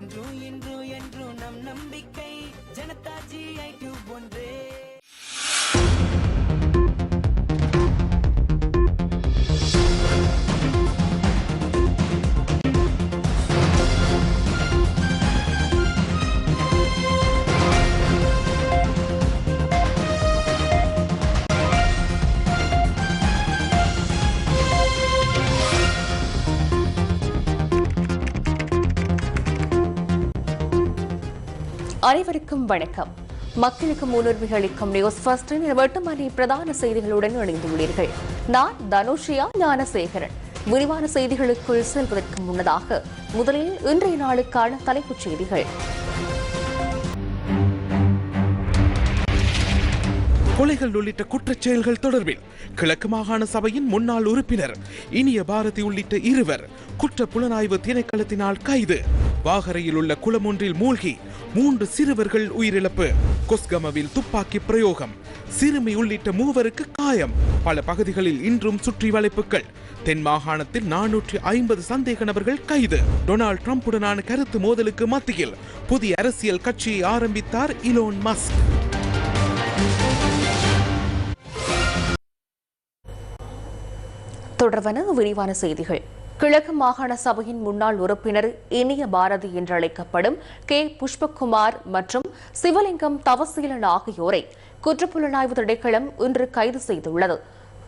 இன்றும் இன்றும் என்றும் நம் நம்பிக்கை. ஜனதா ஐ டியூப் ஒன்றே. அனைவருக்கும் வணக்கம். மக்களுக்கு முன்னுரிமை அளிக்கும் நியூஸ் ஃபர்ஸ்டின் எட்டு பிரதான செய்திகளுடன் இணைந்துள்ளீர்கள். நான் தனுஷியா ஞானசேகரன். விரிவான செய்திகளுக்குள் செல்வதற்கு முன்னதாக முதலில் இன்றைய நாளுக்கான தலைப்புச் செய்திகள். கொலைகள் உள்ளிட்ட குற்றச் செயல்கள் தொடர்பில் கிழக்கு மாகாண சபையின் முன்னாள் உறுப்பினர் இனிய பாரதி உள்ளிட்ட இருவர் குற்ற புலனாய்வு திணைக்களத்தினால் கைது. வாகரையில் உள்ள குளம் ஒன்றில் மூழ்கி மூன்று சிறுவர்கள் உயிரிழப்பு. கொஸ்கமவில் துப்பாக்கி பிரயோகம். சிறுமி உள்ளிட்ட மூவருக்கு காயம். பல பகுதிகளில் இன்றும் சுற்றி வளைப்புகள். தென் மாகாணத்தில் நானூற்றி ஐம்பது சந்தேக நபர்கள் கைது. டொனால்ட் ட்ரம்புடனான கருத்து மோதலுக்கு மத்தியில் புதிய அரசியல் கட்சியை ஆரம்பித்தார் இலோன் மஸ்க். தொடர்வன விரிவான செய்திகள். கிழக்கு மாகாண சபையின் முன்னாள் உறுப்பினர் இனிய பாரதி என்று அழைக்கப்படும் கே. புஷ்பகுமார் மற்றும் சிவலிங்கம் தவசீலன் ஆகியோரை குற்றப்புலனாய்வு திணைக்களம் இன்று கைது செய்துள்ளது.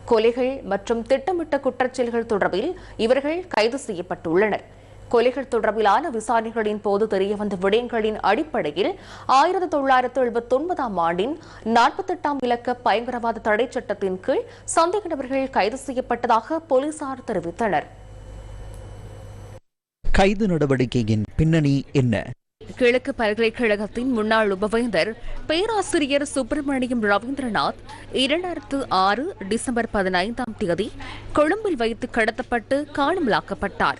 கொலைகள் மற்றும் திட்டமிட்ட குற்றச்செயல்கள் தொடர்பில் இவர்கள் கைது செய்யப்பட்டுள்ளனர். கொலைகள் தொடர்பிலான விசாரணைகளின் போது தெரியவந்த விடயங்களின் அடிப்படையில் ஆயிரத்தி தொள்ளாயிரத்து எழுபத்தி ஒன்பதாம் ஆண்டின் நாற்பத்தெட்டாம் இலக்க பயங்கரவாத தடை சட்டத்தின் கீழ் சந்தேக நபர்கள் கைது செய்யப்பட்டதாக போலீசார் தெரிவித்தனர். கைது நடவடிக்கையின் பின்னணி என்ன? கிழக்கு பல்கலைக்கழகத்தின் முன்னாள் உபவேந்தர் பேராசிரியர் சுப்பிரமணியம் ரவீந்திரநாத் இரண்டாயிரத்து ஆறு டிசம்பர் பதினைந்தாம் தேதி கொழும்பில் வைத்து கடத்தப்பட்டு காணாமலாக்கப்பட்டார்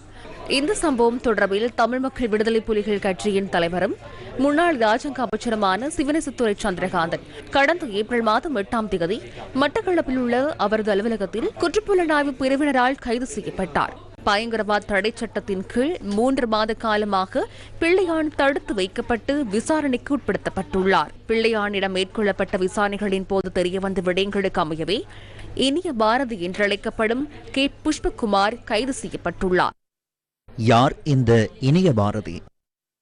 இந்த சம்பவம் தொடர்பில் தமிழ் மக்கள் விடுதலை புலிகள் கட்சியின் தலைவரும் முன்னாள் ராஜங்க அமைச்சருமான சிவனேசத்துறை சந்திரகாந்தன் கடந்த ஏப்ரல் மாதம் எட்டாம் தேதி மட்டக்களப்பில் உள்ள அவரது அலுவலகத்தில் குற்றப்புலனாய்வு பிரிவினரால் கைது செய்யப்பட்டார். பயங்கரவாத தடை சட்டத்தின் கீழ் மூன்று மாத காலமாக பிள்ளையான் தடுத்து வைக்கப்பட்டு விசாரணைக்கு உட்படுத்தப்பட்டுள்ளார். பிள்ளையானிடம் மேற்கொள்ளப்பட்ட விசாரணைகளின் போது தெரியவந்த விடயங்களுக்கு அமையவே இனிய பாரதி என்றழைக்கப்படும் கே. புஷ்பகுமார் கைது செய்யப்பட்டுள்ளார். யார் இந்த இனிய பாரதி?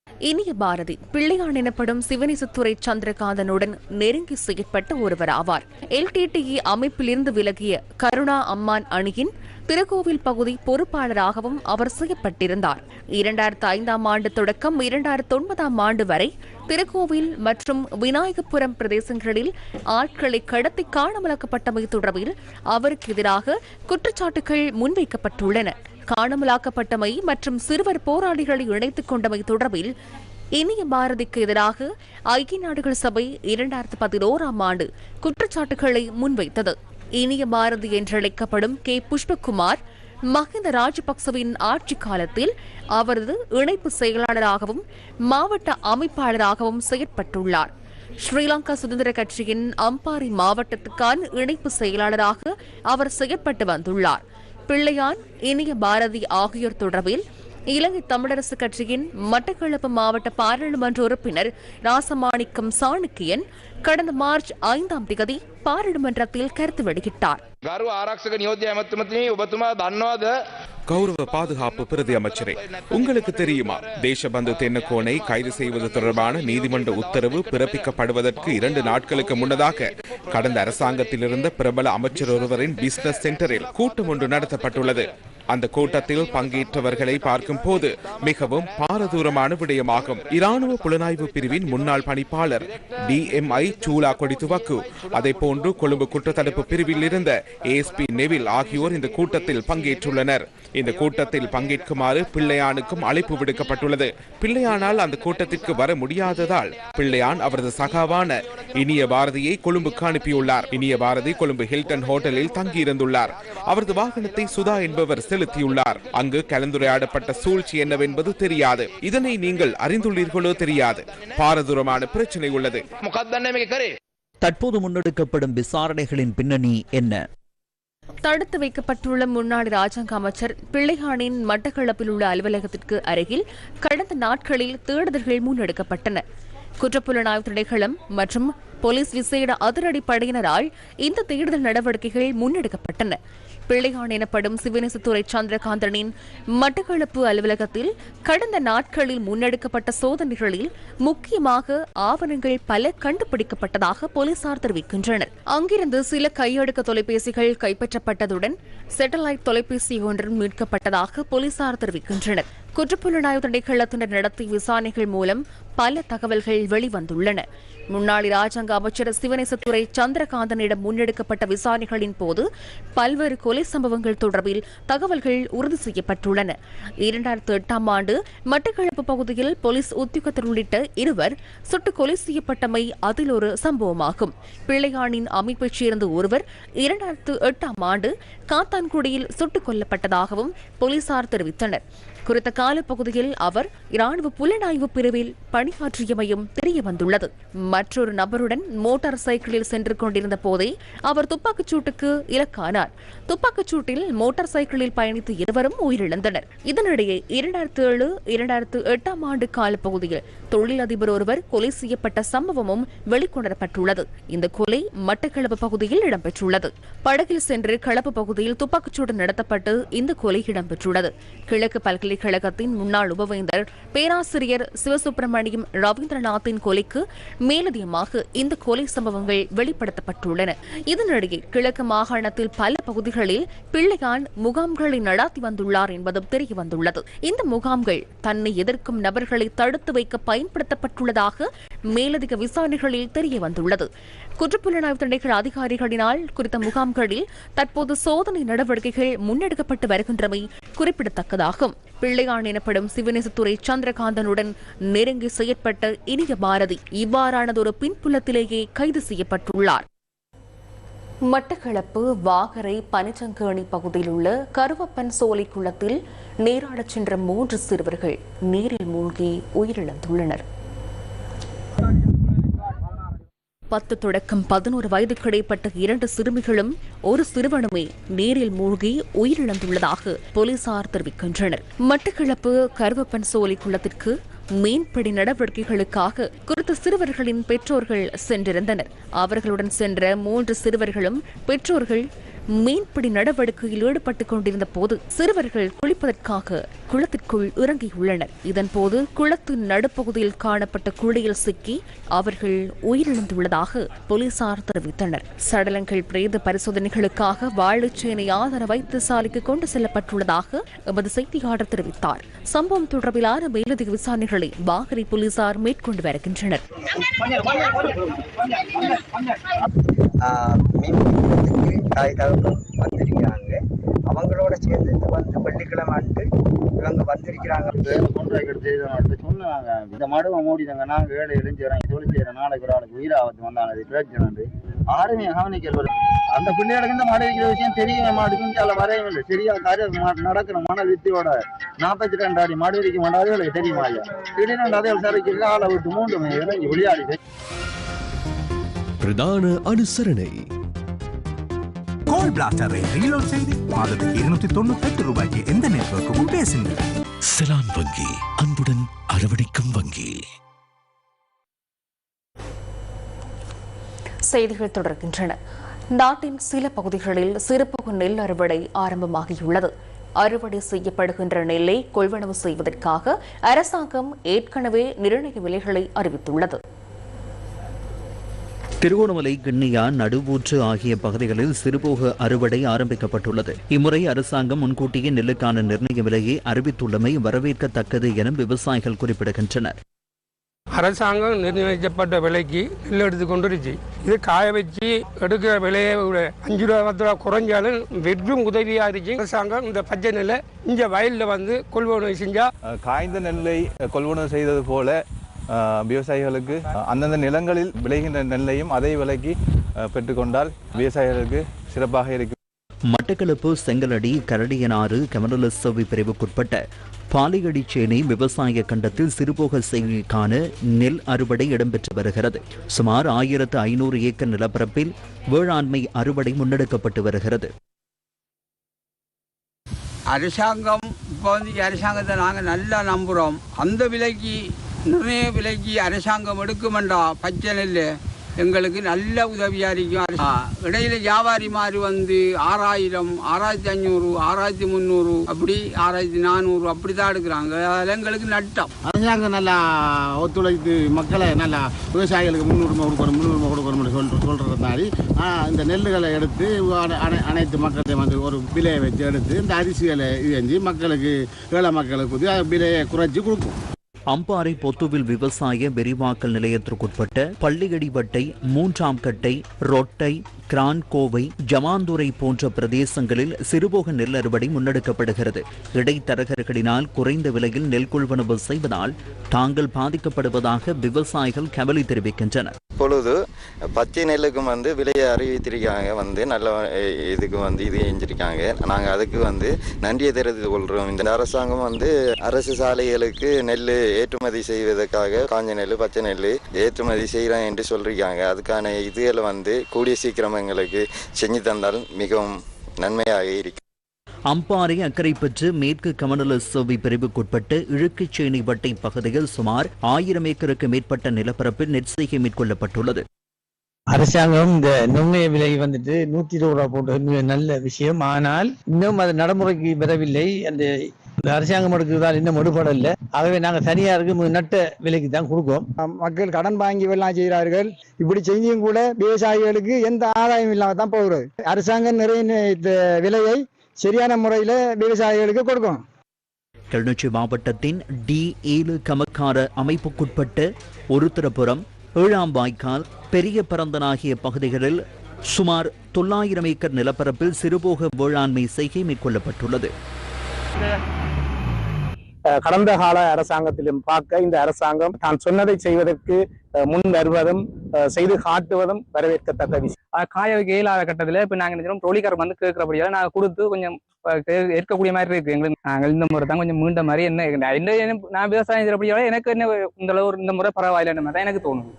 இனிய பாரதி பிள்ளையான் எனப்படும் சிவனேசத்துறை சந்திரகாந்தனுடன் நெருங்கி செயற்பட்ட ஒருவர் ஆவார். எல்டிடிஇ அமைப்பிலிருந்து விலகிய கருணா அம்மான் அணியின் திருக்கோவில் பகுதி பொறுப்பாளராகவும் அவர் செய்யப்பட்டிருந்தார். இரண்டாயிரத்து ஐந்தாம் ஆண்டு தொடக்கம் இரண்டாயிரத்து ஒன்பதாம் ஆண்டு வரை திருக்கோவில் மற்றும் விநாயகபுரம் பிரதேசங்களில் ஆட்களை கடத்தி காணாமலாக்கப்பட்டமை தொடர்பில் அவருக்கு எதிராக குற்றச்சாட்டுகள் முன்வைக்கப்பட்டுள்ளன. காணாமலாக்கப்பட்டமை மற்றும் சிறுவர் போராளிகளை இணைத்துக் கொண்டமை தொடர்பில் இனிய பாரதிக்கு எதிராக ஐக்கிய நாடுகள் சபை இரண்டாயிரத்து பதினோராம் ஆண்டு குற்றச்சாட்டுகளை முன்வைத்தது. இனிய பாரதி என்றழைக்கப்படும் கே. புஷ்பகுமார் மஹிந்த ராஜபக்சவின் ஆட்சி காலத்தில் அவரது இணைப்பு செயலாளராகவும் மாவட்ட அமைப்பாளராகவும் செயற்பட்டுள்ளார். ஸ்ரீலங்கா சுதந்திர கட்சியின் அம்பாரி மாவட்டத்துக்கான இணைப்பு செயலாளராக அவர் செயற்பட்டு வந்துள்ளார். பிள்ளையான் இனிய பாரதி ஆகியோர் தொடர்பில் இலங்கை தமிழரசு கட்சியின் மட்டக்களப்பு மாவட்ட பாராளுமன்ற உறுப்பினர் ராசமாணிக்கம் சாணுக்கியன் கடந்த மார்ச் ஐந்தாம் தேதி பாராளுமன்றத்தில் கருத்து வெளியிட்டார். கௌரவ பாதுகாப்பு பிரதி அமைச்சரே உங்களுக்கு தெரியுமா? தேசபந்து தென்னக்கோனை கைது செய்வது தொடர்பான நீதிமன்ற உத்தரவு பிறப்பிக்கப்படுவதற்கு இரண்டு நாட்களுக்கு முன்னதாக கடந்த அரசாங்கத்தில் இருந்த பிரபல அமைச்சர் ஒருவரின் பிசினஸ் சென்டரில் கூட்டம் ஒன்று நடத்தப்பட்டுள்ளது. அந்த கூட்டத்தில் பங்கேற்றவர்களை பார்க்கும் போது மிகவும் பாரதூரமான விடயமாகும். இராணுவ புலனாய்வு பிரிவின் முன்னாள் பணிப்பாளர் டிஎம்ஐ சூலா கொடித்துவக்கு அதே போன்று கொழும்பு குற்றத்தடுப்பு பிரிவில் இருந்த ஏஎஸ்பி நெவில் ஆகியோர் இந்த கூட்டத்தில் பங்கேற்றுள்ளனர். இந்த கூட்டத்தில் பங்கேற்குமாறு பிள்ளையானுக்கும் அழைப்பு விடுக்கப்பட்டுள்ளது. பிள்ளையானால் அந்த கூட்டத்திற்கு வர முடியாததால் பிள்ளையான் அவரது சகாவான இனிய பாரதியை கொழும்புக்கு அனுப்பியுள்ளார். இனிய பாரதி கொழும்பு ஹில்டன் ஹோட்டலில் தங்கியிருந்துள்ளார். அவரது வாகனத்தை சுதா என்பவர் எழுப்பியுள்ளார் அங்கு கலந்துரையாடப்பட்ட சூழ்ச்சி என்னவென்பது தெரியாது. இதனை நீங்கள் அறிந்துள்ளீர்களோ தெரியாது. பாரதூரமான பிரச்சனை உள்ளது. தற்போது முன்னெடுக்கப்படும் விசாரணைகளின் பின்னணி என்ன? தடுத்து வைக்கப்பட்டுள்ள முன்னாள் ராஜாங்க அமைச்சர் பிள்ளைகானின் மட்டக்களப்பில் உள்ள அலுவலகத்திற்கு அருகில் கடந்த நாட்களில் தேடுதல்கள் முன்னெடுக்கப்பட்டன. குற்றப்புலனாய்வு திணைக்களம் மற்றும் போலீஸ் விசேட அதிரடி படையினரால் இந்த தேடுதல் நடவடிக்கைகள் முன்னெடுக்கப்பட்டன. பிள்ளையான் எனப்படும் சிவனேசத்துறை சந்திரகாந்தனின் மட்டக்களப்பு அலுவலகத்தில் கடந்த நாட்களில் முன்னெடுக்கப்பட்ட சோதனைகளில் முக்கியமாக ஆவணங்கள் பல கண்டுபிடிக்கப்பட்டதாக போலீசார் தெரிவிக்கின்றனர். அங்கிருந்து சில கையடக்க தொலைபேசிகள் கைப்பற்றப்பட்டதுடன் சேட்டலைட் தொலைபேசி ஒன்றும் மீட்கப்பட்டதாக போலீசார் தெரிவிக்கின்றனர். குற்றப்புலனாய்வு திணைக்களத்தினர் நடத்திய விசாரணைகள் மூலம் பல தகவல்கள் வெளிவந்துள்ளன. முன்னாள் ராஜாங்க அமைச்சர் சிவநேசத்துறை சந்திரகாந்தனிடம் முன்னெடுக்கப்பட்ட விசாரணைகளின் போது பல்வேறு கொலை சம்பவங்கள் தொடர்பில் தகவல்கள் உறுதி செய்யப்பட்டுள்ளன. இரண்டாயிரத்தி எட்டாம் ஆண்டு மட்டக்களப்பு பகுதியில் போலீஸ் உத்தியோகத்தர் உள்ளிட்ட இருவர் சுட்டு கொலை செய்யப்பட்டமை அதில் ஒரு சம்பவமாகும். பிள்ளையானின் அமைப்பைச் சேர்ந்த ஒருவர் இரண்டாயிரத்து எட்டாம் ஆண்டு காத்தான்குடியில் சுட்டுக் கொல்லப்பட்டதாகவும் போலீசார் தெரிவித்தனர். குறித்த காலப்பகுதியில் அவர் இராணுவ புலனாய்வு பிரிவில் பணி பணியாற்றியமையும் தெரியவந்துள்ளது. மற்றொரு நபருடன் மோட்டார் சைக்கிளில் சென்று கொண்டிருந்த போதே அவர் துப்பாக்கிச் சூட்டுக்கு இலக்கானார். துப்பாக்கிச் சூட்டில் மோட்டார் சைக்கிளில் பயணித்த இருவரும் உயிரிழந்தனர். இதனிடையே இரண்டாயிரத்து ஏழு இரண்டாயிரத்து எட்டாம் ஆண்டு காலப்பகுதியில் தொழிலதிபர் ஒருவர் கொலை செய்யப்பட்ட சம்பவமும் வெளிக்கொணரப்பட்டுள்ளது. இந்த கொலை மட்டக்களப்பு பகுதியில் இடம்பெற்றுள்ளது. படகில் சென்று களப்பு பகுதியில் துப்பாக்கிச்சூடு நடத்தப்பட்டு இந்த கொலை இடம்பெற்றுள்ளது. கிழக்கு பல்கலைக்கழகத்தின் முன்னாள் உபவேந்தர் பேராசிரியர் சிவசுப்பிரமணியம் ரவீந்திரநாத்தின் கொலைக்கு மேலதிகமாக இந்த கொலை சம்பவங்கள் வெளிப்படுத்தப்பட்டுள்ளன. இதனிடையே கிழக்கு மாகாணத்தில் பல பகுதிகளில் பிள்ளையான் முகாம்களை நடாத்தி வந்துள்ளார் என்பதும் தெரியவந்துள்ளது. இந்த முகாம்கள் தன்னை எதிர்க்கும் நபர்களை தடுத்து வைக்க பயன்படுத்தப்பட்டுள்ளதாக மேலதிக விசாரணைகளில் தெரியவந்துள்ளது. குற்றப்புலனாய்வு திணைக்கள அதிகாரிகளினால் குறித்த முகாம்களில் தற்போது சோதனை நடவடிக்கைகள் முன்னெடுக்கப்பட்டு வருகின்றமை குறிப்பிடத்தக்கதாகும். பிள்ளையான் எனப்படும் சிவநேசத்துறை சந்திரகாந்தனுடன் நெருங்கி செயற்பட்ட இனிய பாரதி இவ்வாறானதொரு பின்புலத்திலேயே கைது செய்யப்பட்டுள்ளார். மட்டக்களப்பு வாகரை பனிச்சங்கேணி பகுதியில் உள்ள கருவப்பன் சோலை குளத்தில் நீராடச் சென்ற மூன்று சிறுவர்கள் நீரில் மூழ்கி உயிரிழந்துள்ளனர். பத்து தொடக்கம் பதினோரு வயதுக்கு இடைப்பட்ட இரண்டு சிறுமிகளும் ஒரு சிறுவனுமே நீரில் மூழ்கி உயிரிழந்துள்ளதாக போலீசார் தெரிவிக்கின்றனர். மட்டக்களப்பு கருவப்பன் சோலை குளத்திற்கு மீன்பிடி நடவடிக்கைகளுக்காக குறித்த சிறுவர்களின் பெற்றோர்கள் சென்றிருந்தனர். அவர்களுடன் சென்ற மூன்று சிறுவர்களும் பெற்றோர்கள் மீன்பிடி நடவடிக்கையில் ஈடுபட்டுக் கொண்டிருந்த போது சிறுவர்கள் குளிப்பதற்காக குளத்திற்குள் இறங்கியுள்ளனர். இதன்போது குளத்தின் நடுப்பகுதியில் காணப்பட்ட குழியில் சிக்கி அவர்கள் உயிரிழந்துள்ளதாக போலீசார் தெரிவித்தனர். சடலங்கள் பிரேத பரிசோதனைகளுக்காக வாழைச்சேனை ஆதார வைத்தியசாலைக்கு கொண்டு செல்லப்பட்டுள்ளதாக எமது செய்தியாளர் தெரிவித்தார். சம்பவம் தொடர்பிலான மேலதிக விசாரணைகளை வாகரை போலீசார் மேற்கொண்டு வருகின்றனர். மீன் தாய் தகப்பன் வந்திருக்கிறாங்க. அவங்களோட சேர்ந்து இந்த வந்து வெள்ளிக்கிழமை ஆண்டு இவங்க வந்திருக்கிறாங்க. சொன்னாங்க. இந்த மடுவை மூடிதாங்க. நாங்க ஏழை இளைஞரம் தொழில் செய்யற நாளைக்கு ஒரு ஆளுக்கு உயிராபத்து வந்தானது பிரச்சனை ஆருமே கவனிக்கல் அந்த பிள்ளைகளுக்கு இந்த மழை வைக்கிற விஷயம் தெரிய மாட்டேங்குது அதில் வரையும் இல்லை. சரியா காரியம் நடக்கிற மணல் வித்தியோட நாற்பத்தி ரெண்டு அடி மடு வைக்க மாட்டாது தெரியுமா ஐயா? திடீர்னு அதே விசாரிக்கிறது ஆளை விட்டு மூன்று மணி இறங்கி விளையாடி பிரதான அனுசரணை. கோல் பிளாஸ்டரை ரீலோட் செய்து மாதத்துக்கு இருநூத்தி தொண்ணூத்தி எட்டு ரூபாய்க்கு எந்த நெட்வொர்க்குக்கும் பேசுங்க செலான் வங்கி அன்புடன் அரவணைக்கும் வங்கி செய்திகள் தொடர்கின்றன. நாட்டின் சில பகுதிகளில் சிறப்பு நெல் அறுவடை ஆரம்பமாகியுள்ளது. அறுவடை செய்யப்படுகின்ற நெல்லை கொள்வனவு செய்வதற்காக அரசாங்கம் ஏற்கனவே நிர்ணய விலைகளை அறிவித்துள்ளது. திருகோணமலை கிண்ணியா நடுவூற்று ஆகிய பகுதிகளில் சிறுபோக அறுவடை ஆரம்பிக்கப்பட்டுள்ளது. இம்முறை அரசாங்கம் முன்கூட்டியே நெல்லுக்கான நிர்ணய விலையை அறிவித்துள்ளமை வரவேற்கத்தக்கது என விவசாயிகள் குறிப்பிடுகின்றனர். அரசாங்கம் நிர்ணயிக்கப்பட்ட விலைக்கு நெல் எடுத்து கொண்டுருச்சு. இது காய வச்சு எடுக்கிற விலையை அஞ்சு ரூபா பத்து ரூபா குறைஞ்சாலும் வெற்றும் உதவியா இருக்கு அரசாங்கம் இந்த பச்சை நெல்லை இந்த வயலில் வந்து கொள்வனவு செஞ்சா காய்ந்த நெல்லை கொள்வனவு செய்தது போல விவசாயிகளுக்கு அந்தந்த நிலங்களில் விளைகின்ற நெல்லையும் அதே விலைக்கு பெற்றுக்கொண்டால் விவசாயிகளுக்கு சிறப்பாக இருக்கும். மட்டக்களப்பு செங்கலடி கரடியனாறு கமரலசவி பிரிவுக்குட்பட்ட பாலியடிச்சேனை விவசாய கண்டத்தில் சிறுபோக செய்கைக்கான நெல் அறுவடை இடம்பெற்று வருகிறது. சுமார் ஆயிரத்து ஐநூறு ஏக்கர் நிலப்பரப்பில் வேளாண்மை அறுவடை முன்னெடுக்கப்பட்டு வருகிறது. அரசாங்கம் இப்போ வந்து அரசாங்கத்தை நாங்கள் நல்லா நம்புகிறோம் அந்த விலைக்கு நிறைய விலைக்கு அரசாங்கம் எடுக்குமெண்டா? பச்சை நெல் எங்களுக்கு நல்ல உதவியாக இருக்கும். இடையில வியாபாரி மாதிரி வந்து ஆறாயிரம் ஆறாயிரத்தி ஐநூறு ஆறாயிரத்தி முந்நூறு அப்படி ஆறாயிரத்தி நானூறு அப்படி தான் எடுக்கிறாங்க. அதில் எங்களுக்கு நட்டம். அரசாங்கம் நல்லா ஒத்துழைத்து மக்களை நல்லா விவசாயிகளுக்கு முன்னுரிமை கொடுக்கணும் முன்னுரிமை கொடுக்கணும்னு சொல்ற சொல்கிறது மாதிரி. இந்த நெல்லுகளை எடுத்து அனை- அனை- அனைத்து மக்களையும் வந்து ஒரு விலையை வச்சு எடுத்து இந்த அரிசிகளை செஞ்சு மக்களுக்கு ஏழை மக்களுக்கு விலையை குறைச்சி கொடுக்கும். அம்பாறை பொத்துவில் விவசாய விரிவாக்கல் நிலையத்திற்குட்பட்ட பள்ளியடிவட்டை மூன்றாம் கட்டை ரொட்டை கிரான்கோவை ஜமாந்துரை போன்ற பிரதேசங்களில் சிறுபோக நெல் அறுவடை முன்னெடுக்கப்படுகிறது. இடைத்தரகர்களினால் குறைந்த விலையில் நெல் கொள்வனவு செய்வதால் தாங்கள் பாதிக்கப்படுவதாக விவசாயிகள் கவலை தெரிவிக்கின்றனர். இப்பொழுது பச்சை நெல்லுக்கும் வந்து விலையை அறிவித்திருக்காங்க வந்து நல்ல இதுக்கு வந்து இது செஞ்சிருக்காங்க. நாங்கள் அதுக்கு வந்து நன்றியை தெரிவித்துக் கொள்கிறோம் இந்த அரசாங்கம் வந்து அரசு சாலைகளுக்கு நெல் ஏற்றுமதி செய்வதற்காக காஞ்ச நெல் பச்சை நெல் ஏற்றுமதி செய்கிறேன் என்று சொல்லியிருக்காங்க அதுக்கான இதுகளை வந்து கூடிய சீக்கிரம் எங்களுக்கு செஞ்சு தந்தால் மிகவும் நன்மையாக இருக்கும். அம்பாறை அக்கரைப்பற்று மேற்கு கமநல சேவை பிரிவுக்குட்பட்ட இழுக்குச்சேணி வட்டை பகுதியில் சுமார் ஆயிரம் ஏக்கருக்கு மேற்பட்ட நிலப்பரப்பில் நெற்செய்கை மேற்கொள்ளப்பட்டுள்ளது. அரசாங்கம் இந்த நுண்ணிய விலை வந்துட்டு நூத்தி இருபது ரூபா போட்டு நல்ல விஷயம். ஆனால் இன்னும் அது நடைமுறைக்கு வரவில்லை. அந்த இந்த அரசாங்கம் எடுக்கிறதால் இன்னும் எடுபடல. ஆகவே நாங்கள் தனியாருக்கு நட்ட விலைக்கு தான் கொடுக்கோம். மக்கள் கடன் வாங்கி எல்லாம் செய்கிறார்கள். இப்படி செஞ்சும் கூட விவசாயிகளுக்கு எந்த ஆதாயம் இல்லாம தான் போகிறது. அரசாங்கம் நிறைய இந்த விலையை சரியான முறையில் விவசாயிகளுக்கு கொடுக்கும். கிளிநொச்சி மாவட்டத்தின் டி ஏழு கமக்கார அமைப்புக்குட்பட்ட ஒருத்தரபுரம் ஏழாம் வாய்க்கால் பெரிய பரந்தன் ஆகிய பகுதிகளில் சுமார் தொள்ளாயிரம் ஏக்கர் நிலப்பரப்பில் சிறுபோக வேளாண்மை செய்கை மேற்கொள்ளப்பட்டுள்ளது. கடந்த கால அரசாங்கத்திலும் பார்க்க இந்த அரசாங்கம் தான் சொன்னதை செய்வதற்கு அஹ், முன் வருவதும் செய்து காட்டுவதும் வரவேற்கத்தக்க விஷயம். காய வைக்க இயலாத கட்டத்தில் இப்போ நாங்கள் நினைச்சோம் டோலிக்கார் வந்து கேட்குறபடியால் நாங்கள் கொடுத்து கொஞ்சம் ஏற்கக்கூடிய மாதிரி இருக்கு. எங்களுக்கு நாங்கள் இந்த முறை தான் கொஞ்சம் மீண்ட மாதிரி என்ன என்ன நான் விவசாயம் செய்கிறபடியால எனக்கு என்ன இந்த அளவு இந்த முறை பரவாயில்லைன்ற மாதிரி தான் எனக்கு தோணுது.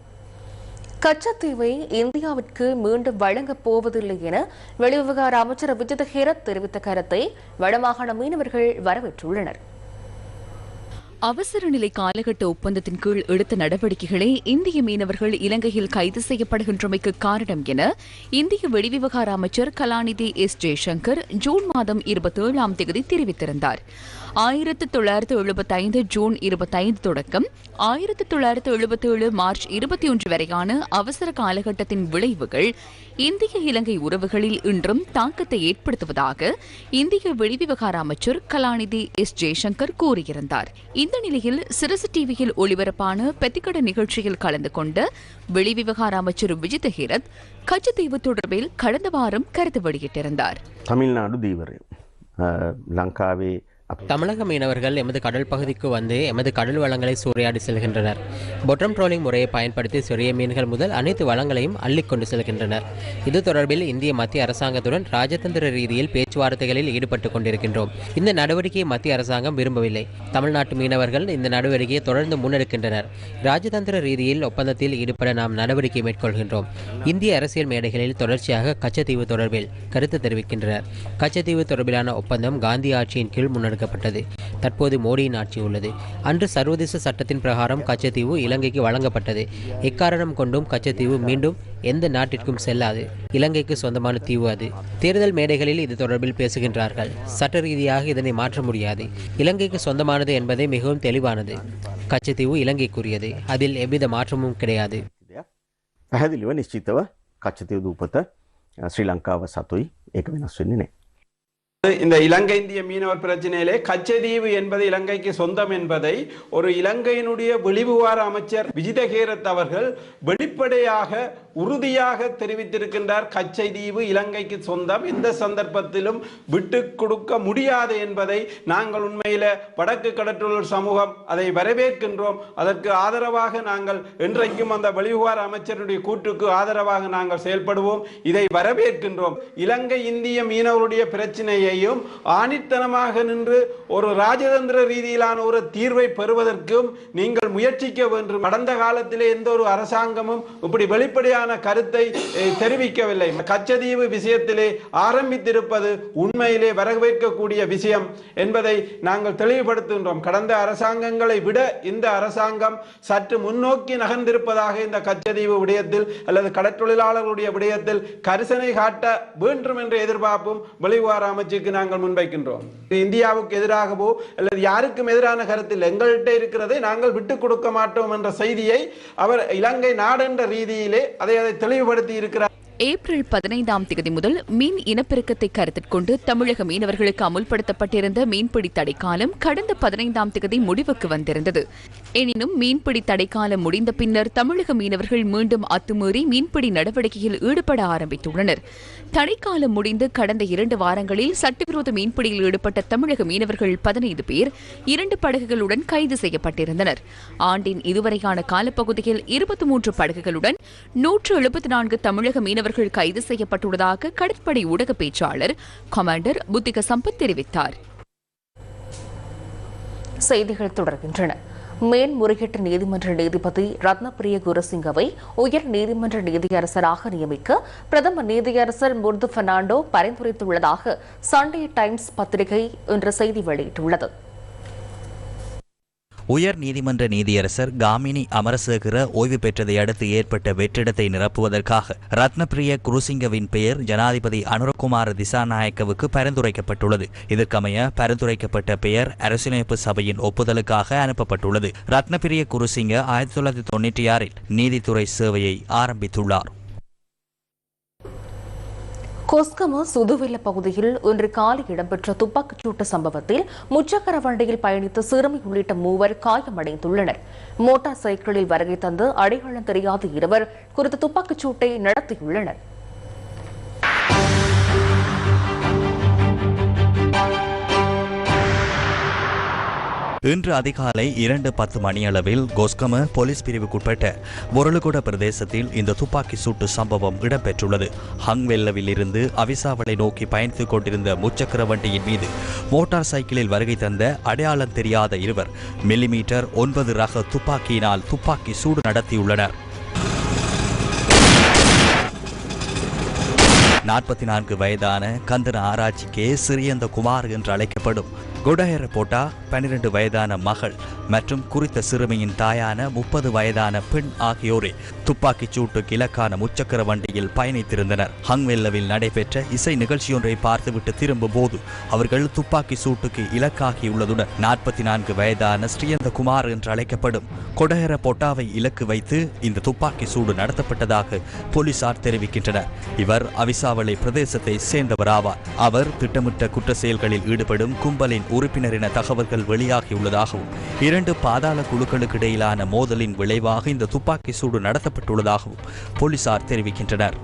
கச்சத்தீவை இந்தியாவிற்கு மீண்டும் வழங்கப் போவதில்லை என வெளிவிவகார அமைச்சர் விஜித ஹேரத் தெரிவித்த கருத்தை வடமாகாண மீனவர்கள் வரவேற்றுள்ளனர். அவசர நிலை காலகட்ட ஒப்பந்தத்தின் கீழ் எடுத்த நடவடிக்கைகளே இந்திய மீனவர்கள் இலங்கையில் கைது செய்யப்படுகின்றமைக்கு காரணம் என இந்திய வெளிவிவகார அமைச்சர் கலாநிதி எஸ் ஜெய்சங்கர் ஜூன் மாதம் இருபத்தேழாம் தேதி தெரிவித்திருந்தார். ஆயிரத்தி தொள்ளாயிரத்து எழுபத்தைந்து ஜூன் இருபத்தைந்து தொடக்கம் ஆயிரத்தி தொள்ளாயிரத்து எழுபத்தேழு மார்ச் இருபத்தி ஒன்று வரையான அவசர காலகட்டத்தின் விளைவுகள் இந்திய இலங்கை உறவுகளில் இன்றும் தாக்கத்தை ஏற்படுத்துவதாக இந்திய வெளிவிவகார அமைச்சர் கலாநிதி எஸ் ஜெய்சங்கர் கூறியிருந்தார். இந்த நிலையில் சிரசு டிவியில் ஒளிபரப்பான பெத்திக்கட நிகழ்ச்சியில் கலந்து கொண்ட வெளிவிவகார அமைச்சர் விஜித ஹேரத் கச்சத்தீவு தொடர்பில் கடந்த வாரம் கருத்து வெளியிட்டிருந்தார். தமிழ்நாடு தீவரு லங்காவே தமிழக மீனவர்கள் எமது கடல் பகுதிக்கு வந்து எமது கடல் வளங்களை சூறையாடி செல்கின்றனர். பொட்டம் ட்ரோலிங் முறையை பயன்படுத்தி சிறிய மீன்கள் முதல் அனைத்து வளங்களையும் அள்ளிக்கொண்டு செல்கின்றனர். இது தொடர்பில் இந்திய மத்திய அரசாங்கத்துடன் ராஜதந்திர ரீதியில் பேச்சுவார்த்தைகளில் ஈடுபட்டு கொண்டிருக்கின்றோம். இந்த நடவடிக்கையை மத்திய அரசாங்கம் விரும்பவில்லை. தமிழ்நாட்டு மீனவர்கள் இந்த நடவடிக்கையை தொடர்ந்து முன்னெடுக்கின்றனர். ராஜதந்திர ரீதியில் ஒப்பந்தத்தில் ஈடுபட நாம் நடவடிக்கை மேற்கொள்கின்றோம். இந்திய அரசியல் மேடைகளில் தொடர்ச்சியாக கச்சத்தீவு தொடர்பில் கருத்து தெரிவிக்கின்றனர். கச்சத்தீவு தொடர்பிலான ஒப்பந்தம் காந்தி ஆட்சியின் கீழ் முன்னெடுக்கப்பட்டது தற்போது மோடியின் ஆட்சி உள்ளது அன்று சர்வதேச சட்டத்தின் பிரகாரம் கச்சத்தீவு இலங்கைக்கு வழங்கப்பட்டது எக்காரணம் கொண்டும் கச்சத்தீவு மீண்டும் எந்த நாட்டிற்கும் செல்லாது இலங்கைக்கு சொந்தமான தீவு அது தேர்தல் மேடைகளில் இது தொடர்பில் பேசுகின்றார்கள் சட்ட ரீதியாக இதனை மாற்ற முடியாது இலங்கைக்கு சொந்தமானது என்பதே மிகவும் தெளிவானது கச்சத்தீவு இலங்கைக்குரியது அதில் எவ்வித மாற்றமும் கிடையாது පැහැදිලිව නිශ්චිතව කච්චතය දූපත ශ්‍රී ලංකාව සතුයි ඒක වෙනස් වෙන්නේ නෑ. இந்த இலங்கை இந்திய மீனவர் பிரச்சனையிலே கச்சதீவு என்பது இலங்கைக்கு சொந்தம் என்பதை ஒரு இலங்கையினுடைய வெளிவிவார அமைச்சர் விஜிதகேரத் அவர்கள் வெளிப்படையாக உறுதியாக தெரிவித்திருக்கின்றார் கச்சைதீவு இலங்கைக்கு சொந்தம். எந்த சந்தர்ப்பத்திலும் விட்டு கொடுக்க முடியாது என்பதை நாங்கள் உண்மையில வடக்கு கடற்றொழில் சமூகம் அதை வரவேற்கின்றோம். அதற்கு ஆதரவாக நாங்கள் என்றைக்கும் அந்த வெளிவிவகார அமைச்சருடைய கூற்றுக்கு ஆதரவாக நாங்கள் செயல்படுவோம். இதை வரவேற்கின்றோம். இலங்கை இந்திய மீனவருடைய பிரச்சனையையும் ஆணித்தனமாக நின்று ஒரு ராஜதந்திர ரீதியிலான ஒரு தீர்வை பெறுவதற்கும் நீங்கள் முயற்சிக்க வேண்டும். கடந்த காலத்திலே எந்த ஒரு அரசாங்கமும் இப்படி வெளிப்படையாக சரியான கருத்தை தெரிவிக்கவில்லை. கச்சதீவு விஷயத்திலே ஆரம்பித்திருப்பது உண்மையிலே வரவேற்கக்கூடிய விஷயம் என்பதை நாங்கள் தெளிவுபடுத்துகின்றோம். கடந்த அரசாங்கங்களை விட இந்த அரசாங்கம் சற்று முன்னோக்கி நகர்ந்திருப்பதாக இந்த கச்சதீவு விடயத்தில் அல்லது கடற்தொழிலாளர்களுடைய விடயத்தில் கரிசனை காட்ட வேண்டும் என்ற எதிர்பார்ப்பும் வெளிவார அமைச்சுக்கு நாங்கள் முன்வைக்கின்றோம். இந்தியாவுக்கு எதிராகவோ அல்லது யாருக்கும் எதிரான கருத்தில் எங்கள்கிட்ட இருக்கிறதை நாங்கள் விட்டுக் கொடுக்க மாட்டோம் என்ற செய்தியை அவர் இலங்கை நாடென்ற ரீதியிலே அதை அதை தெளிவுபடுத்தி இருக்கிறார். ஏப்ரல் பதினைந்தாம் தேதி முதல் மீன் இனப்பெருக்கத்தை கருத்தில் கொண்டு தமிழக மீனவர்களுக்கு அமுல்படுத்தப்பட்டிருந்த மீன்பிடி தடைக்காலம் கடந்த பதினைந்தாம் தேதி முடிவுக்கு வந்திருந்தது. எனினும் மீன்பிடி தடைக்காலம் முடிந்த பின்னர் தமிழக மீனவர்கள் மீண்டும் அத்துமீறி மீன்பிடி நடவடிக்கையில் ஈடுபட ஆரம்பித்துள்ளனர். தடைக்காலம் முடிந்து கடந்த இரண்டு வாரங்களில் சட்டவிரோத மீன்பிடியில் ஈடுபட்ட தமிழக மீனவர்கள் பதினைந்து பேர் இரண்டு படகுகளுடன் கைது செய்யப்பட்டிருந்தனர். ஆண்டின் இதுவரையான காலப்பகுதியில் இருபத்தி மூன்று படகுகளுடன் நூற்று எழுபத்தி நான்கு தமிழக மீனவர்கள் கைது செய்யப்பட்டுள்ளதாக கடற்படை ஊடக பேச்சாளர் கமாண்டர் புத்திக சம்பத் தெரிவித்தார். செய்திகள் தொடர்கின்றன. மேன்முறையீட்டு நீதிமன்ற நீதிபதி ரத்னபிரிய குருசிங்கவை உயர் நீதிமன்ற நீதியரசராக நியமிக்க பிரதமர் நீதியரசர் முர்து பெர்னாண்டோ பரிந்துரைத்துள்ளதாக சண்டே டைம்ஸ் பத்திரிகை இன்று செய்தி வெளியிட்டுள்ளது. உயர் நீதிமன்ற நீதியரசர் காமினி அமரசேகர ஓய்வு பெற்றதை அடுத்து ஏற்பட்ட வெற்றிடத்தை நிரப்புவதற்காக ரத்னபிரிய குருசிங்கவின் பெயர் ஜனாதிபதி அனுரகுமார திசாநாயக்கவுக்கு பரிந்துரைக்கப்பட்டுள்ளது. இதற்கமைய பரிந்துரைக்கப்பட்ட பெயர் அரசியலமைப்பு சபையின் ஒப்புதலுக்காக அனுப்பப்பட்டுள்ளது. ரத்னபிரிய குருசிங்க ஆயிரத்தி தொள்ளாயிரத்தி தொண்ணூற்றி ஆறில் நீதித்துறை சேவையை ஆரம்பித்துள்ளார். கொஸ்கம சுதுவில்ல பகுதியில் இன்று காலை இடம்பெற்ற துப்பாக்கிச்சூட்டு சம்பவத்தில் முச்சக்கர வண்டியில் பயணித்த சிறுமி உள்ளிட்ட மூவர் காயமடைந்துள்ளனர். மோட்டார் சைக்கிளில் வருகை தந்து அடையாளம் தெரியாத இருவர் குறித்த துப்பாக்கிச்சூட்டை நடத்தியுள்ளனர். இன்று அதிகாலை இரண்டு பத்து மணியளவில் கோஸ்கம போலீஸ் பிரிவுக்குட்பட்ட ஒரலுகுட பிரதேசத்தில் இந்த துப்பாக்கி சூட்டு சம்பவம் இடம்பெற்றுள்ளது. ஹங்வெல்லவில் இருந்து அவிசாவளை நோக்கி பயணித்துக் கொண்டிருந்த முச்சக்கர வண்டியின் மீது மோட்டார் சைக்கிளில் வருகை தந்த அடையாளம் தெரியாத இருவர் மில்லிமீட்டர் ஒன்பது ரக துப்பாக்கியினால் துப்பாக்கி சூடு நடத்தியுள்ளனர். நாற்பத்தி நான்கு வயதான கந்தன ஆராய்ச்சிக்கே சிறியந்த குமார் என்று அழைக்கப்படும் குடஹெர போட்டா பன்னிரண்டு வயதான மகள் மற்றும் குறித்த சிறுமியின் தாயான முப்பது வயதான பெண் ஆகியோரே துப்பாக்கிச் சூட்டுக்கு இலக்கான முச்சக்கர வண்டியில் பயணித்திருந்தனர். ஹங்வெல்லவில் நடைபெற்ற இசை நிகழ்ச்சியொன்றை பார்த்துவிட்டு திரும்பும் போது அவர்கள் துப்பாக்கி சூட்டுக்கு இலக்காகியுள்ளதுடன் நாற்பத்தி நான்கு வயதான ஸ்ரீயந்த குமார் என்று அழைக்கப்படும் கொடஹெர போட்டாவை இலக்கு வைத்து இந்த துப்பாக்கி சூடு நடத்தப்பட்டதாக போலீசார் தெரிவிக்கின்றனர். இவர் அவிசாவளை பிரதேசத்தை சேர்ந்தவராவார். அவர் திட்டமிட்ட குற்ற செயல்களில் ஈடுபடும் கும்பலின் உறுப்பினர் என தகவல்கள் வெளியாகியுள்ளதாகவும் இரண்டு பாதாள குழுக்களுக்கு இடையிலான மோதலின் விளைவாக இந்த துப்பாக்கி சூடு நடத்தப்பட்டுள்ளதாகவும் போலீசார் தெரிவிக்கின்றனர்.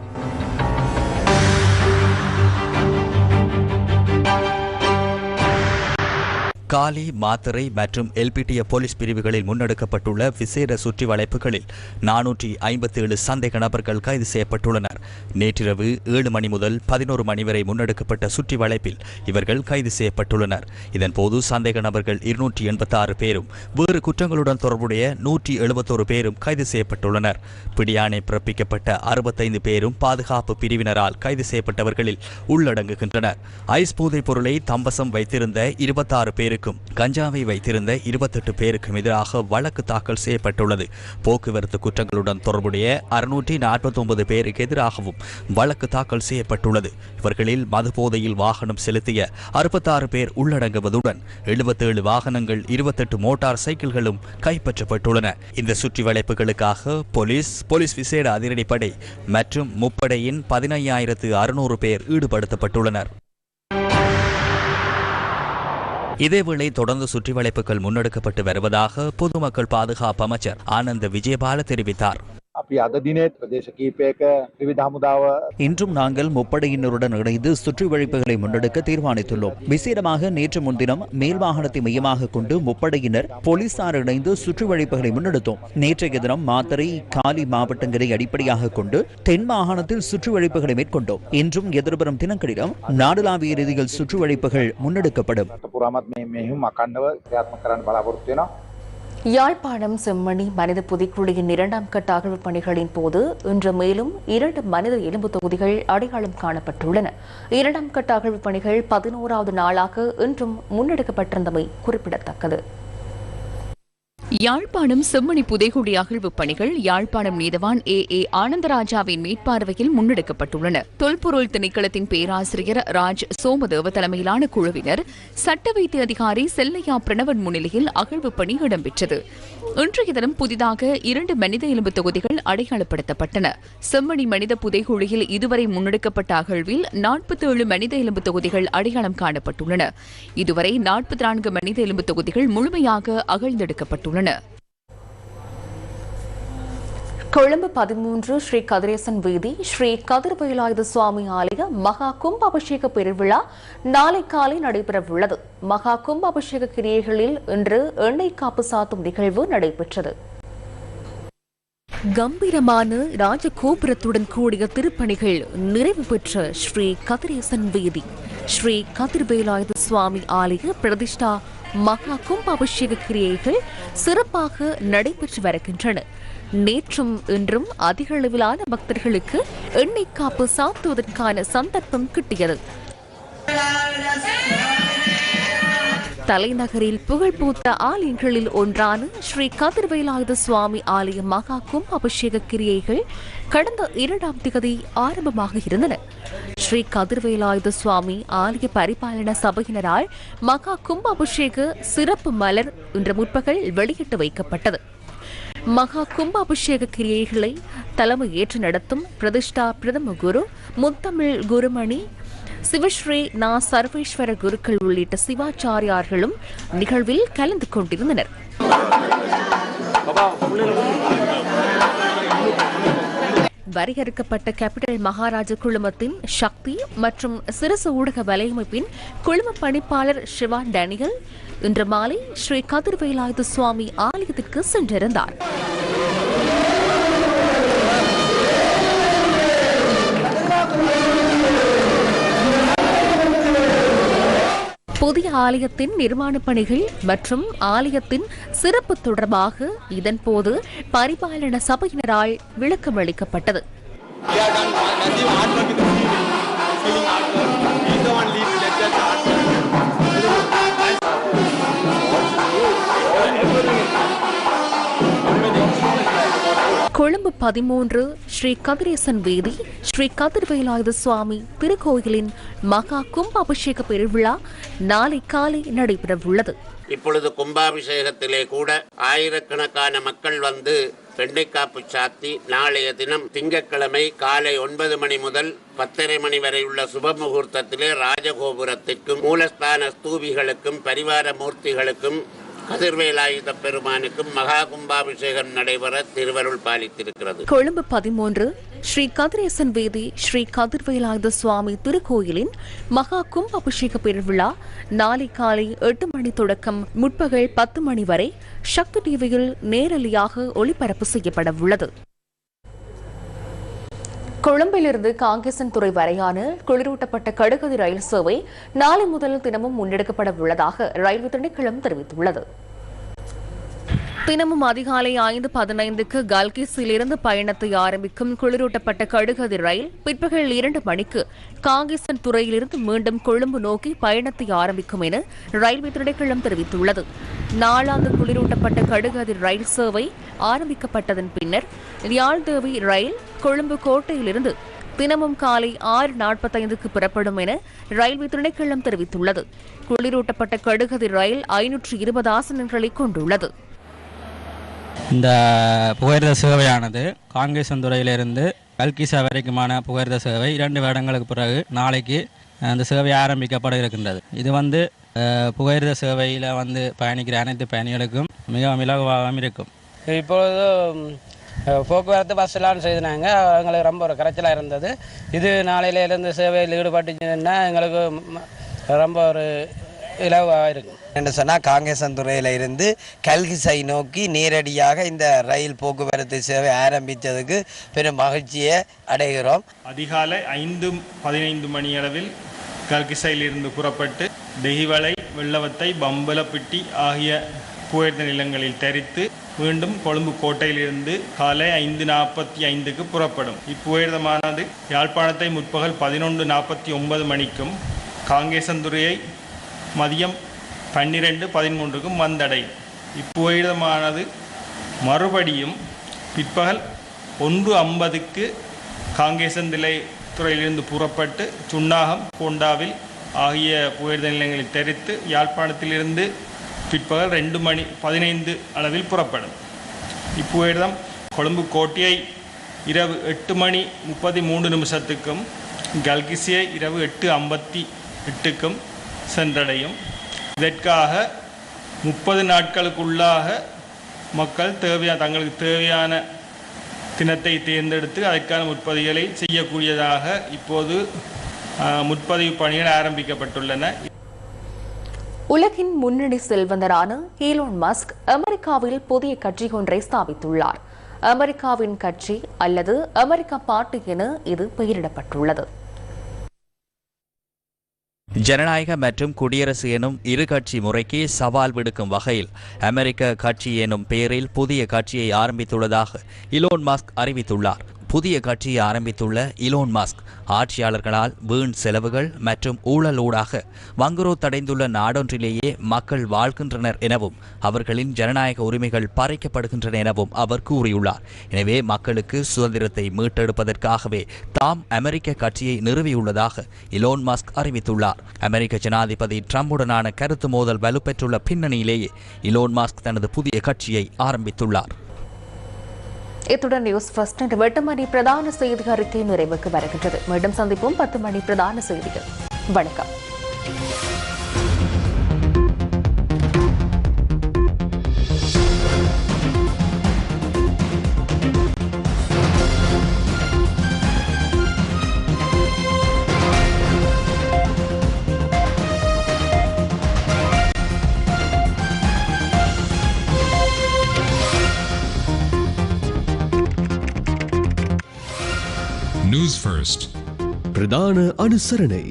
காலி மாத்தறை மற்றும் எல்பிடிய போலீஸ் பிரிவுகளில் முன்னெடுக்கப்பட்டுள்ள விசேட சுற்றி வளைப்புகளில் நானூற்றி ஐம்பத்தி ஏழு சந்தேக நபர்கள் கைது செய்யப்பட்டுள்ளனர். நேற்றிரவு ஏழு மணி முதல் பதினோரு மணி வரை முன்னெடுக்கப்பட்ட சுற்றி வளைப்பில் இவர்கள் கைது செய்யப்பட்டுள்ளனர். இதன்போது சந்தேக நபர்கள் இருநூற்றி எண்பத்தாறு பேரும் வேறு குற்றங்களுடன் தொடர்புடைய நூற்றி எழுபத்தோரு பேரும் கைது செய்யப்பட்டுள்ளனர். பிடியாணை பிறப்பிக்கப்பட்ட அறுபத்தைந்து பேரும் பாதுகாப்பு பிரிவினரால் கைது செய்யப்பட்டவர்களில் உள்ளடங்குகின்றனர். ஐஸ் போதைப் பொருளை தம்பசம் வைத்திருந்த இருபத்தாறு இருக்கும் கஞ்சாவை வைத்திருந்த இருபத்தெட்டு பேருக்கும் எதிராக வழக்கு தாக்கல் செய்யப்பட்டுள்ளது. போக்குவரத்து குற்றங்களுடன் தொடர்புடைய அறுநூற்றி நாற்பத்தி ஒன்பது பேருக்கு எதிராகவும் வழக்கு தாக்கல் செய்யப்பட்டுள்ளது. இவர்களில் மது போதையில் வாகனம் செலுத்திய அறுபத்தாறு பேர் உள்ளடங்குவதுடன் எழுபத்தேழு வாகனங்கள் இருபத்தெட்டு மோட்டார் சைக்கிள்களும் கைப்பற்றப்பட்டுள்ளன. இந்த சுற்றி வளைப்புகளுக்காக போலீஸ் போலீஸ் விசேட அதிரடிப்படை மற்றும் முப்படையின் பதினையாயிரத்து அறுநூறு பேர் ஈடுபடுத்தப்பட்டுள்ளனர். இதேவேளை தொடர்ந்து சுற்றி வளைப்புகள் முன்னெடுக்கப்பட்டு வருவதாக பொதுமக்கள் பாதுகாப்பு அமைச்சர் ஆனந்த விஜயபால தெரிவித்தார். අපි අද දිනේත් ප්‍රදේශ කීපයක විවිධ හමුදාව இன்றும் நாங்கள் முப்படையினருடன் இணைந்து சுற்றி வழிப்புகளை முன்னெடுக்க தீர்மானித்துள்ளோம் விசேடமாக நேற்று முன்தினம் மேல் மாகாணத்தை மையமாக கொண்டு முப்படையினர் போலீசார் இணைந்து சுற்றி வழிப்புகளை முன்னெடுத்தோம் நேற்றைய தினம் மாத்தறை காலி மாவட்டங்களை அடிப்படையாக கொண்டு தென் மாகாணத்தில் சுற்றி வழிப்புகளை மேற்கொண்டோம் இன்றும் எதிர்வரும் தினங்களிலும் நாடளாவிய ரீதியில் சுற்றி வழிப்புகள் முன்னெடுக்கப்படும் யாழ்ப்பாணம் செம்மணி மனித புதைக்குழியின் இரண்டாம் கட்ட அகழ்வு பணிகளின் போது இன்று மேலும் இரண்டு மனித எலும்பு தொகுதிகள் அடையாளம் காணப்பட்டுள்ளன. இரண்டாம் கட்ட அகழ்வு பணிகள் பதினோராவது நாளாக இன்றும் முன்னெடுக்கப்பட்டிருந்தமை குறிப்பிடத்தக்கது. யாழ்ப்பாணம் செம்மணி புதைகுடி அகழ்வு பணிகள் யாழ்ப்பாணம் நீதவான் ஏ. ஏ. ஆனந்தராஜாவின் மேற்பார்வையில் முன்னெடுக்கப்பட்டுள்ளன. தொல்பொருள் திணைக்களத்தின் பேராசிரியர் ராஜ் சோமதேவ தலைமையிலான குழுவினர் சட்ட வைத்திய அதிகாரி செல்லையா பிரணவன் முன்னிலையில் அகழ்வு பணி இடம்பெற்றது. இன்றைய தினம் புதிதாக இரண்டு மனித எலும்பு தொகுதிகள் அடையாளப்படுத்தப்பட்டன. செம்மணி மனித புதைகுழியில் இதுவரை முன்னெடுக்கப்பட்ட அகழ்வில் நாற்பத்தி ஏழு மனித எலும்பு தொகுதிகள் அடையாளம் காணப்பட்டுள்ளன. இதுவரை நாற்பத்தி நான்கு மனித எலும்பு தொகுதிகள் முழுமையாக அகழ்ந்தெடுக்கப்பட்டுள்ளன. கொழும்பு பதிமூன்று ஸ்ரீ கதிரேசன் வீதி ஸ்ரீ கதிர்வேலாயுத சுவாமி ஆலய மகா கும்ப அபிஷேக பெருவிழா நாளை காலை நடைபெறவுள்ளது. மகா கும்ப அபிஷேக கிரியைகளில் இன்று எண்ணெய் காப்பு சாத்தும் நிகழ்வு நடைபெற்றது. கம்பீரமான ராஜகோபுரத்துடன் கூடிய திருப்பணிகள் நிறைவு பெற்ற ஸ்ரீ கதிரேசன் வீதி. ஸ்ரீ கதிர்வேலாயுத சுவாமி ஆலய பிரதிஷ்டா மகா கும்பாபிஷேக கிரியைகள் சிறப்பாக நடைபெற்று வருகின்றன. நேற்றும் இன்றும் அதிக அளவிலான பக்தர்களுக்கு எண்ணெய் காப்பு சாத்துவதற்கான சந்தர்ப்பம் கிட்டியது. தலைநகரில் புகழ்பூத்த ஆலயங்களில் ஒன்றான ஸ்ரீ கதிர்வேலாயுத சுவாமி ஆலய மகா கும்ப அபிஷேக கிரியைகள் கடந்த இரண்டாம் திகதி ஆரம்பமாக இருந்தன. ஸ்ரீ கதிர்வேலாயுத சுவாமி ஆலய பரிபாலன சபையினரால் மகா கும்ப அபிஷேக சிறப்பு மலர் இன்று முற்பகல் வெளியிட்டு வைக்கப்பட்டது. மகா கும்பாபிஷேக கிரியைகளை தலைமை ஏற்று நடத்தும் பிரதிஷ்டா பிரதம குரு முத்தமிழ் குருமணி சிவஸ்ரீ நா சர்வேஸ்வர குருக்கள் உள்ளிட்ட சிவாச்சாரியார்களும் நிகழ்வில் கலந்து கொண்டிருந்தனர். வரையறுக்கப்பட்ட கேபிட்டல் மகாராஜ குழுமத்தின் சக்தி மற்றும் சிறசு ஊடக வலையமைப்பின் குழும பணிப்பாளர் சிவா டேனியல் இன்று மாலை ஸ்ரீ கதிர்வேலாயுத சுவாமி ஆலயத்திற்கு சென்றிருந்தார். புதிய ஆலயத்தின் நிர்மாண பணிகள் மற்றும் ஆலயத்தின் சிறப்பு தொடர்பாக இதன்போது பரிபாலன சபையினரால் விளக்கம் அளிக்கப்பட்டது. கொழும்பு பதிமூன்று ஸ்ரீ கதிரேசன் வீதி ஸ்ரீ கதிர்வேலாயுத சுவாமி திருக்கோயிலின் மகா கும்பாபிஷேக பெருவிழா நாளை காலை நடைபெறவுள்ளது. இப்பொழுது கும்பாபிஷேகத்திலே கூட ஆயிரக்கணக்கான மக்கள் வந்து வெண்டைக்காப்பு சாத்தி நாளைய தினம் திங்கட்கிழமை காலை ஒன்பது மணி முதல் பத்தரை மணி வரை உள்ள சுப முகூர்த்தத்திலே ராஜகோபுரத்திற்கும் மூலஸ்தான ஸ்தூபிகளுக்கும் பரிவார மூர்த்திகளுக்கும் கதிர்வேலாயுத பெருமானுக்கும் மகா கும்பாபிஷேகம் நடைபெற திருவருள் பாலித்திருக்கிறது. கொழும்பு பதிமூன்று ஸ்ரீ கதிரேசன் வீதி ஸ்ரீ கதிர்வேலாயுத சுவாமி திருக்கோயிலின் மகா கும்பாபிஷேக பெருவிழா நாளை காலை எட்டு மணி தொடக்கம் முற்பகல் பத்து மணி வரை சக்தி டிவியில் நேரலையாக ஒளிபரப்பு செய்யப்பட உள்ளது கொழும்பிலிருந்து காங்கேசன் துறை வரையான குளிரூட்டப்பட்ட கடுகதி ரயில் சேவை நாளை முதல் தினமும் முன்னெடுக்கப்பட உள்ளதாக ரயில்வே திணைக்களம் தெரிவித்துள்ளது. தினமும் அதிகாலை ஐந்து பதினைந்துக்கு கல்கிஸிலிருந்து பயணத்தை ஆரம்பிக்கும் குளிரூட்டப்பட்ட கடுகதி ரயில் பிற்பகல் இரண்டு மணிக்கு காங்கேசன் துறையிலிருந்து மீண்டும் கொழும்பு நோக்கி பயணத்தை ஆரம்பிக்கும் என ரயில்வே திணைக்களம் தெரிவித்துள்ளது. நாளாந்து குளிரூட்டப்பட்ட கடுகதி ரயில் சேவை ஆரம்பிக்கப்பட்டதன் பின்னர் யாழ்தேவி ரயில் கொழும்பு கோட்டையிலிருந்து தினமும் காலை ஆறு நாற்பத்தைந்துக்கு புறப்படும் என ரயில்வே திணைக்களம் தெரிவித்துள்ளது. குளிரூட்டப்பட்ட கடுகதி ரயில் ஐநூற்று இருபது ஆசனங்களை கொண்டுள்ளது. இந்த புகையிரத சேவையானது காங்கேசந்துறையிலிருந்து கல்கிசா வரைக்குமான புகையிரத சேவை இரண்டு வருடங்களுக்கு பிறகு நாளைக்கு அந்த சேவை ஆரம்பிக்கப்பட இருக்கின்றது. இது வந்து புகையிரத சேவையில் வந்து பயணிக்கிற அனைத்து பயணிகளுக்கும் மிகவும் இலகுவாகவும் இருக்கும். இப்பொழுது போக்குவரத்து பஸ்ஸெல்லாம் செய்தினாங்க எங்களுக்கு ரொம்ப ஒரு கரைச்சலாக இருந்தது. இது நாளையிலேருந்து சேவையில் ஈடுபட்டுச்சுன்னா எங்களுக்கு ரொம்ப ஒரு இலவாக இருக்கும். என்று சொன்னால் காங்கேசன்துறையில் இருந்து கல்கிசை நோக்கி நேரடியாக இந்த ரயில் போக்குவரத்து சேவை ஆரம்பித்ததுக்கு பெரும் மகிழ்ச்சியை அடைகிறோம். அதிகாலை ஐந்து பதினைந்து மணியளவில் கல்கிசையிலிருந்து புறப்பட்டு தெஹிவளை வெள்ளவத்தை பம்பலப்பிட்டி ஆகிய புயர்ந்த நிலங்களில் தரித்து மீண்டும் கொழும்பு கோட்டையிலிருந்து காலை ஐந்து நாற்பத்தி ஐந்துக்கு புறப்படும். இப்புயர்தமானது யாழ்ப்பாணத்தை முற்பகல் பதினொன்று நாற்பத்தி ஒன்பது மணிக்கும் காங்கேசந்துறையை மதியம் பன்னிரெண்டு பதிமூன்றுக்கும் வந்தடையும் இப்புயர்தமானது மறுபடியும் பிற்பகல் ஒன்று ஐம்பதுக்கு காங்கேசந்திலை துறையிலிருந்து புறப்பட்டு சுண்ணாகம் கோண்டாவில் ஆகிய புயர்த நிலையங்களை தெரித்து யாழ்ப்பாணத்திலிருந்து பிற்பகல் ரெண்டு மணி பதினைந்து அளவில் புறப்படும். இப்புயர்தம் கொழும்பு கோட்டையை இரவு எட்டு மணி முப்பத்தி மூன்று நிமிஷத்துக்கும் கல்கிசியை இரவு எட்டு ஐம்பத்தி எட்டுக்கும் சென்றடையும். இதற்காக முப்பது நாட்களுக்குள்ளாக மக்கள் தேவையான தங்களுக்கு தேவையான தினத்தை தேர்ந்தெடுத்து அதற்கான முற்பதிகளை செய்யக்கூடியதாக இப்போது முற்பதிவு பணிகள் ஆரம்பிக்கப்பட்டுள்ளன. உலகின் முன்னணி செல்வந்தரான ஈலோன் மஸ்க் அமெரிக்காவில் புதிய கட்சி ஒன்றை ஸ்தாபித்துள்ளார். அமெரிக்காவின் கட்சி அல்லது அமெரிக்கா பாட்டு என இது பெயரிடப்பட்டுள்ளது. ஜனநாயக மற்றும் குடியரசு எனும் இரு கட்சி முறைக்கு சவால் விடுக்கும் வகையில் அமெரிக்க கட்சி எனும் பெயரில் புதிய கட்சியை ஆரம்பித்துள்ளதாக இலோன் மாஸ்க் அறிவித்துள்ளார். புதிய கட்சியை ஆரம்பித்துள்ள இலோன் மாஸ்க் ஆட்சியாளர்களால் வீண் செலவுகள் மற்றும் ஊழலூடாக வங்குரோத்தடைந்துள்ள நாடொன்றிலேயே மக்கள் வாழ்கின்றனர் எனவும் அவர்களின் ஜனநாயக உரிமைகள் பறிக்கப்படுகின்றன எனவும் அவர் கூறியுள்ளார். எனவே மக்களுக்கு சுதந்திரத்தை மீட்டெடுப்பதற்காகவே தாம் அமெரிக்க கட்சியை நிறுவியுள்ளதாக இலோன் மாஸ்க் அறிவித்துள்ளார். அமெரிக்க ஜனாதிபதி ட்ரம்புடனான கருத்து மோதல் வலுப்பெற்றுள்ள பின்னணியிலேயே இலோன் மாஸ்க் தனது புதிய கட்சியை ஆரம்பித்துள்ளார். இத்துடன் நியூஸ் ஃபர்ஸ்ட் என்ற எட்டு மணி பிரதான செய்தி அறிக்கை நிறைவுக்கு வருகின்றது. மீண்டும் சந்திப்போம். பத்து மணி பிரதான செய்திகள். வணக்கம். ನ್ಯೂಸ್ ಫಸ್ಟ್ ಪ್ರಧಾನ ಅನುಸರಣೆ